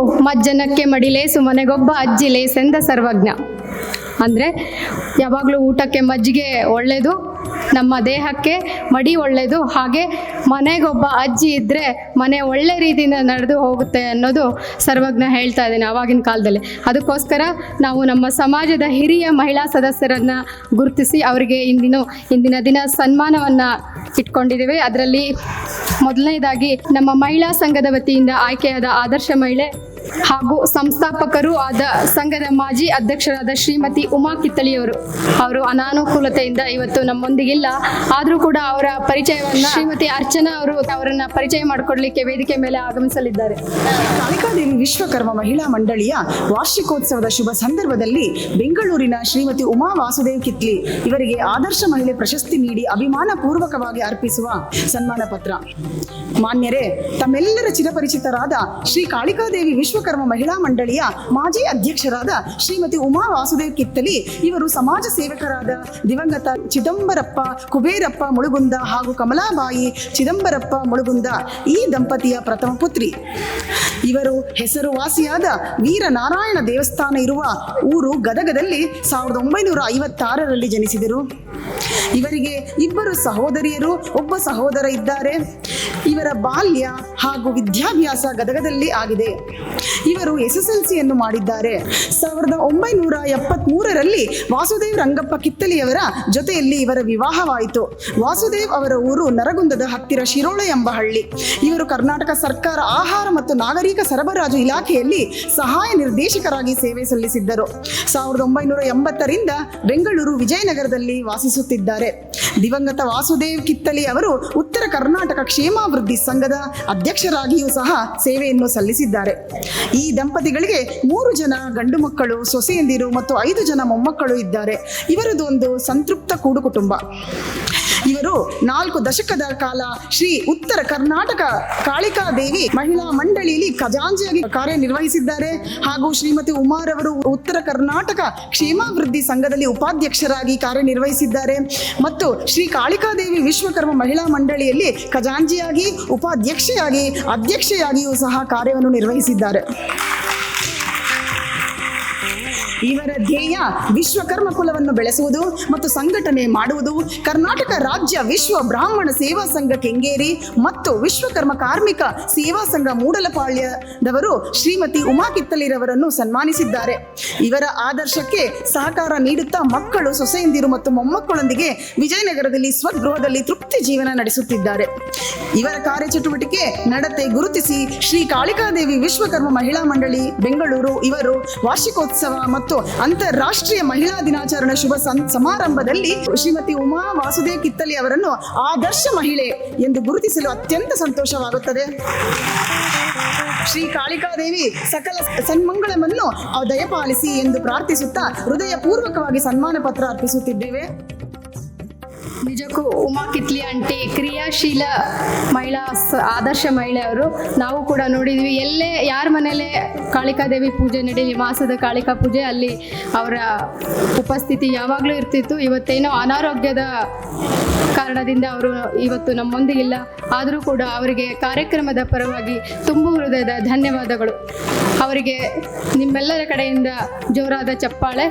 ಮಜ್ಜನಕ್ಕೆ ಮಡಿಲೇಸು ಮನೆಗೊಬ್ಬ ಅಜ್ಜಿ ಲೇಸೆಂದ ಸರ್ವಜ್ಞ. ಅಂದರೆ ಯಾವಾಗಲೂ ಊಟಕ್ಕೆ ಮಜ್ಜಿಗೆ ಒಳ್ಳೆಯದು ನಮ್ಮ ದೇಹಕ್ಕೆ ಮಡಿ ಒಳ್ಳೆಯದು. ಹಾಗೆ ಮನೆಗೊಬ್ಬ ಅಜ್ಜಿ ಇದ್ದರೆ ಮನೆ ಒಳ್ಳೆ ರೀತಿಯಿಂದ ನಡೆದು ಹೋಗುತ್ತೆ ಅನ್ನೋದು ಸರ್ವಜ್ಞ ಹೇಳ್ತಾ ಇದ್ದೇನೆ ಆವಾಗಿನ ಕಾಲದಲ್ಲಿ. ಅದಕ್ಕೋಸ್ಕರ ನಾವು ನಮ್ಮ ಸಮಾಜದ ಹಿರಿಯ ಮಹಿಳಾ ಸದಸ್ಯರನ್ನು ಗುರುತಿಸಿ ಅವರಿಗೆ ಇಂದಿನ ಇಂದಿನ ದಿನ ಸನ್ಮಾನವನ್ನು ಇಟ್ಕೊಂಡಿದ್ದೀವಿ. ಅದರಲ್ಲಿ ಮೊದಲನೇದಾಗಿ ನಮ್ಮ ಮಹಿಳಾ ಸಂಘದ ವತಿಯಿಂದ ಆಯ್ಕೆಯಾದ ಆದರ್ಶ ಮಹಿಳೆ ಹಾಗೂ ಸಂಸ್ಥಾಪಕರು ಆದ ಸಂಘದ ಮಾಜಿ ಅಧ್ಯಕ್ಷರಾದ ಶ್ರೀಮತಿ ಉಮಾ ಕಿತ್ತಳಿಯವರು. ಅವರು ಅನಾನುಕೂಲತೆಯಿಂದ ಇವತ್ತು ನಮ್ಮೊಂದಿಗಿಲ್ಲ. ಆದರೂ ಕೂಡ ಅವರ ಪರಿಚಯವನ್ನು ಶ್ರೀಮತಿ ಅರ್ಚನಾ ಅವರು ಅವರನ್ನ ಪರಿಚಯ ಮಾಡಿಕೊಡ್ಲಿಕ್ಕೆ ವೇದಿಕೆ ಮೇಲೆ ಆಗಮಿಸಲಿದ್ದಾರೆ. ಕಾಳಿಕಾದೇವಿ ವಿಶ್ವಕರ್ಮ ಮಹಿಳಾ ಮಂಡಳಿಯ ವಾರ್ಷಿಕೋತ್ಸವದ ಶುಭ ಸಂದರ್ಭದಲ್ಲಿ ಬೆಂಗಳೂರಿನ ಶ್ರೀಮತಿ ಉಮಾ ವಾಸುದೇವ್ ಕಿತ್ಲಿ ಇವರಿಗೆ ಆದರ್ಶ ಮಹಿಳೆ ಪ್ರಶಸ್ತಿ ನೀಡಿ ಅಭಿಮಾನ ಪೂರ್ವಕವಾಗಿ ಅರ್ಪಿಸುವ ಸನ್ಮಾನ ಪತ್ರ. ಮಾನ್ಯರೇ, ತಮ್ಮೆಲ್ಲರ ಚಿರಪರಿಚಿತರಾದ ಶ್ರೀ ಕಾಳಿಕಾದೇವಿ ವಿಶ್ವಕರ್ಮ ಮಹಿಳಾ ಮಂಡಳಿಯ ಮಾಜಿ ಅಧ್ಯಕ್ಷರಾದ ಶ್ರೀಮತಿ ಉಮಾ ವಾಸುದೇವ್ ಕಿತ್ತಲಿ, ಇವರು ಸಮಾಜ ಸೇವಕರಾದ ದಿವಂಗತ ಚಿದಂಬರಪ್ಪ, ಕುಬೇರಪ್ಪ ಮುಳುಗುಂದ ಹಾಗೂ ಕಮಲಾಬಾಯಿ ಚಿದಂಬರಪ್ಪ ಮುಳುಗುಂದ, ಈ ದಂಪತಿಯ ಪ್ರಥಮ ಪುತ್ರಿ. ಇವರು ಹೆಸರುವಾಸಿಯಾದ ವೀರನಾರಾಯಣ ದೇವಸ್ಥಾನ ಇರುವ ಊರು ಗದಗದಲ್ಲಿ ಸಾವಿರದ ಒಂಬೈನೂರ ಐವತ್ತಾರರಲ್ಲಿ ಜನಿಸಿದರು. ಇವರಿಗೆ ಇಬ್ಬರು ಸಹೋದರಿಯರು, ಒಬ್ಬ ಸಹೋದರ ಇದ್ದಾರೆ. ಇವರ ಬಾಲ್ಯ ಹಾಗೂ ವಿದ್ಯಾಭ್ಯಾಸ ಗದಗದಲ್ಲಿ ಆಗಿದೆ. ಇವರು ಎಸ್ ಎಸ್ ಎಲ್ ಸಿಯನ್ನು ಮಾಡಿದ್ದಾರೆ. ಸಾವಿರದ ಒಂಬೈನೂರ ಎಪ್ಪತ್ಮೂರರಲ್ಲಿ ವಾಸುದೇವ್ ರಂಗಪ್ಪ ಕಿತ್ತಲಿಯವರ ಜೊತೆಯಲ್ಲಿ ಇವರ ವಿವಾಹವಾಯಿತು. ವಾಸುದೇವ್ ಅವರ ಊರು ನರಗುಂದದ ಹತ್ತಿರ ಶಿರೋಳೆ ಎಂಬ ಹಳ್ಳಿ. ಇವರು ಕರ್ನಾಟಕ ಸರ್ಕಾರ ಆಹಾರ ಮತ್ತು ನಾಗರಿಕ ಸರಬರಾಜು ಇಲಾಖೆಯಲ್ಲಿ ಸಹಾಯ ನಿರ್ದೇಶಕರಾಗಿ ಸೇವೆ ಸಲ್ಲಿಸಿದ್ದರು. ಸಾವಿರದ ಒಂಬೈನೂರ ಎಂಬತ್ತರಿಂದ ಬೆಂಗಳೂರು ವಿಜಯನಗರದಲ್ಲಿ ವಾಸಿಸುತ್ತಿದ್ದಾರೆ. ದಿವಂಗತ ವಾಸುದೇವ್ ಕಿತ್ತಲಿ ಅವರು ಉತ್ತರ ಕರ್ನಾಟಕ ಕ್ಷೇಮಾಭಿವೃದ್ಧಿ ಸಂಘದ ಅಧ್ಯಕ್ಷರಾಗಿಯೂ ಸಹ ಸೇವೆಯನ್ನು ಸಲ್ಲಿಸಿದ್ದಾರೆ. ಈ ದಂಪತಿಗಳಿಗೆ ಮೂರು ಜನ ಗಂಡು ಮಕ್ಕಳು, ಸೊಸೆಯಂದಿರು ಮತ್ತು ಐದು ಜನ ಮೊಮ್ಮಕ್ಕಳು ಇದ್ದಾರೆ. ಇವರದು ಒಂದು ಸಂತೃಪ್ತ ಕೂಡು ಕುಟುಂಬ. ಇವರು ನಾಲ್ಕು ದಶಕದ ಕಾಲ ಶ್ರೀ ಉತ್ತರ ಕರ್ನಾಟಕ ಕಾಳಿಕಾ ದೇವಿ ಮಹಿಳಾ ಮಂಡಳಿಯಲ್ಲಿ ಖಜಾಂಜಿಯಾಗಿ ಕಾರ್ಯನಿರ್ವಹಿಸಿದ್ದಾರೆ. ಹಾಗೂ ಶ್ರೀಮತಿ ಉಮಾರ್ ಅವರು ಉತ್ತರ ಕರ್ನಾಟಕ ಕ್ಷೇಮಾಭಿವೃದ್ಧಿ ಸಂಘದಲ್ಲಿ ಉಪಾಧ್ಯಕ್ಷರಾಗಿ ಕಾರ್ಯನಿರ್ವಹಿಸಿದ್ದಾರೆ. ಮತ್ತು ಶ್ರೀ ಕಾಳಿಕಾದೇವಿ ವಿಶ್ವಕರ್ಮ ಮಹಿಳಾ ಮಂಡಳಿಯಲ್ಲಿ ಖಜಾಂಜಿಯಾಗಿ ಉಪಾಧ್ಯಕ್ಷೆಯಾಗಿ ಅಧ್ಯಕ್ಷೆಯಾಗಿಯೂ ಸಹ ಕಾರ್ಯವನ್ನು ನಿರ್ವಹಿಸಿದ್ದಾರೆ. ಇವರ ಧ್ಯೇಯ ವಿಶ್ವಕರ್ಮ ಕುಲವನ್ನು ಬೆಳೆಸುವುದು ಮತ್ತು ಸಂಘಟನೆ ಮಾಡುವುದು. ಕರ್ನಾಟಕ ರಾಜ್ಯ ವಿಶ್ವ ಬ್ರಾಹ್ಮಣ ಸೇವಾ ಸಂಘ ಕೆಂಗೇರಿ ಮತ್ತು ವಿಶ್ವಕರ್ಮ ಕಾರ್ಮಿಕ ಸೇವಾ ಸಂಘ ಮೂಡಲಪಾಳ್ಯದವರು ಶ್ರೀಮತಿ ಉಮಾ ಕಿತ್ತಲಿರವರನ್ನು ಸನ್ಮಾನಿಸಿದ್ದಾರೆ. ಇವರ ಆದರ್ಶಕ್ಕೆ ಸಹಕಾರ ನೀಡುತ್ತಾ ಮಕ್ಕಳು ಸೊಸೆಯಂದಿರು ಮತ್ತು ಮೊಮ್ಮಕ್ಕಳೊಂದಿಗೆ ವಿಜಯನಗರದಲ್ಲಿ ಸ್ವಗೃಹದಲ್ಲಿ ತೃಪ್ತಿ ಜೀವನ ನಡೆಸುತ್ತಿದ್ದಾರೆ. ಇವರ ಕಾರ್ಯಚಟುವಟಿಕೆ ನಡತೆ ಗುರುತಿಸಿ ಶ್ರೀ ಕಾಳಿಕಾದೇವಿ ವಿಶ್ವಕರ್ಮ ಮಹಿಳಾ ಮಂಡಳಿ, ಬೆಂಗಳೂರು ಇವರು ವಾರ್ಷಿಕೋತ್ಸವ ಮತ್ತು ಅಂತಾರಾಷ್ಟ್ರೀಯ ಮಹಿಳಾ ದಿನಾಚರಣೆ ಶುಭ ಸಮಾರಂಭದಲ್ಲಿ ಶ್ರೀಮತಿ ಉಮಾ ವಾಸುದೇವ್ ಕಿತ್ತಲಿ ಅವರನ್ನು ಆದರ್ಶ ಮಹಿಳೆ ಎಂದು ಗುರುತಿಸಲು ಅತ್ಯಂತ ಸಂತೋಷವಾಗುತ್ತದೆ. ಶ್ರೀ ಕಾಳಿಕಾದೇವಿ ಸಕಲ ಸನ್ಮಂಗಳವನ್ನು ದಯಪಾಲಿಸಿ ಎಂದು ಪ್ರಾರ್ಥಿಸುತ್ತಾ ಹೃದಯಪೂರ್ವಕವಾಗಿ ಸನ್ಮಾನ ಪತ್ರ ಅರ್ಪಿಸುತ್ತಿದ್ದೇವೆ. ನಿಜಕ್ಕೂ ಉಮಾ ಕಿತ್ಲಿ ಆಂಟಿ, ಕ್ರಿಯಾಶೀಲ ಮಹಿಳಾ ಆದರ್ಶ ಆದರ್ಶ ಮಹಿಳೆಯವರು, ನಾವು ಕೂಡ ನೋಡಿದ್ವಿ. ಎಲ್ಲೇ, ಯಾರ ಕಾಳಿಕಾ ಕಾಳಿಕಾದೇವಿ ಪೂಜೆ ನಡೀಲಿ, ಮಾಸದ ಕಾಳಿಕಾ ಪೂಜೆ, ಅಲ್ಲಿ ಅವರ ಉಪಸ್ಥಿತಿ ಯಾವಾಗಲೂ ಇರ್ತಿತ್ತು. ಇವತ್ತೇನೋ ಅನಾರೋಗ್ಯದ ಕಾರಣದಿಂದ ಅವರು ಇವತ್ತು ನಮ್ಮೊಂದಿಗಿಲ್ಲ ಆದರೂ ಕೂಡ ಅವರಿಗೆ ಕಾರ್ಯಕ್ರಮದ ಪರವಾಗಿ ತುಂಬು ಹೃದಯದ ಧನ್ಯವಾದಗಳು. ಅವರಿಗೆ ನಿಮ್ಮೆಲ್ಲರ ಕಡೆಯಿಂದ ಜೋರಾದ ಚಪ್ಪಾಳೆ.